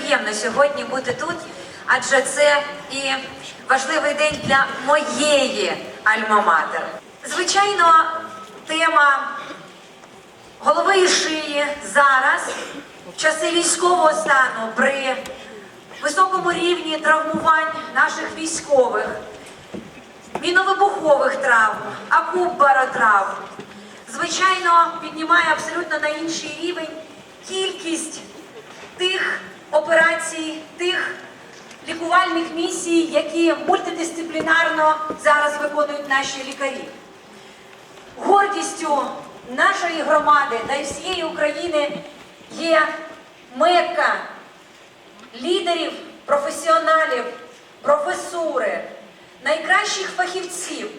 Приємно сьогодні бути тут, адже це і важливий день для моєї альма-матер. Звичайно, тема голови і шиї зараз, в часи військового стану, при високому рівні травмувань наших військових, міновибухових травм, акубаротравм, звичайно, піднімає абсолютно на інший рівень кількість тих операцій, тих лікувальних місій, які мультидисциплінарно зараз виконують наші лікарі. Гордістю нашої громади та й всієї України є мека лідерів, професіоналів, професури, найкращих фахівців,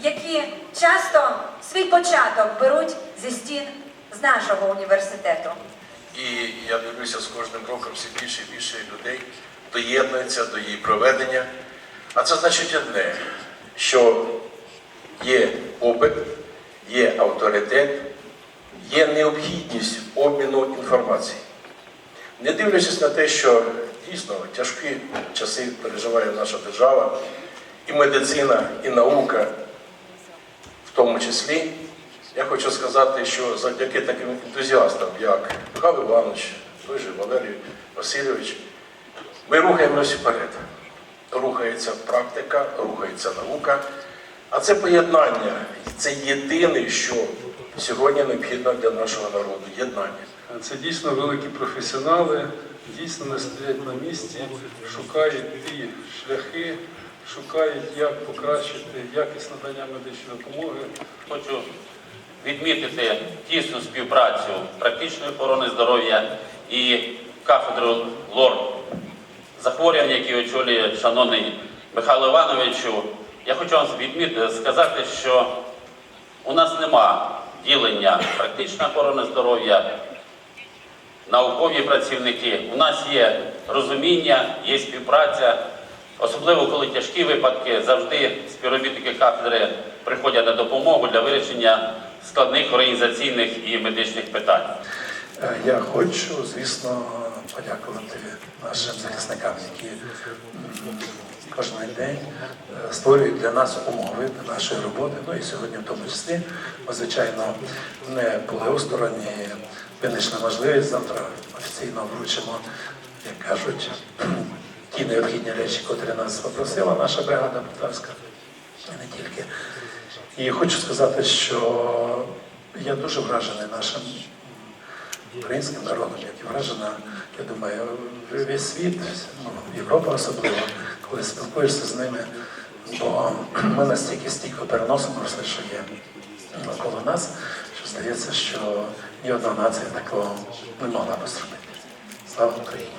які часто свій початок беруть зі стін з нашого університету. І я дивлюся, з кожним роком все більше і більше людей доєднується до її проведення. А це значить одне, що є попит, є авторитет, є необхідність обміну інформації. Не дивлячись на те, що дійсно тяжкі часи переживає наша держава, і медицина, і наука в тому числі, я хочу сказати, що завдяки таким ентузіастам, як Михайло Іванович, той же Валерій Васильович, ми рухаємося вперед. Рухається практика, рухається наука. А це поєднання, це єдине, що сьогодні необхідно для нашого народу єднання. Це дійсно великі професіонали, дійсно не стоять на місці, шукають ті шляхи, шукають, як покращити якість надання медичної допомоги. Хочу відмітити тісну співпрацю практичної охорони здоров'я і кафедри лор захворювань, які очолює шановний Михайло Івановичу. Я хочу вам відмітити, сказати, що у нас нема ділення практичної охорони здоров'я, наукові працівники. У нас є розуміння, є співпраця. Особливо коли тяжкі випадки, завжди співробітники кафедри приходять на допомогу для вирішення складних організаційних і медичних питань. Е, Я хочу, звісно, подякувати нашим захисникам, які кожен день е, створюють для нас умови для нашої роботи. Ну і сьогодні, в тому числі, ми, звичайно, не були осторонні. Винайшли можливість завтра офіційно вручимо, як кажуть, ті необхідні речі, котрі нас попросила наша бригада полтавська, і не тільки. І хочу сказати, що я дуже вражений нашим українським народом, як і вражена, я думаю, весь світ, ну, Європа особливо, коли спілкуєшся з ними, бо ми настільки стійко переносимо все, що є навколо нас, що здається, що ні одна нація такого не могла би зробити. Слава Україні!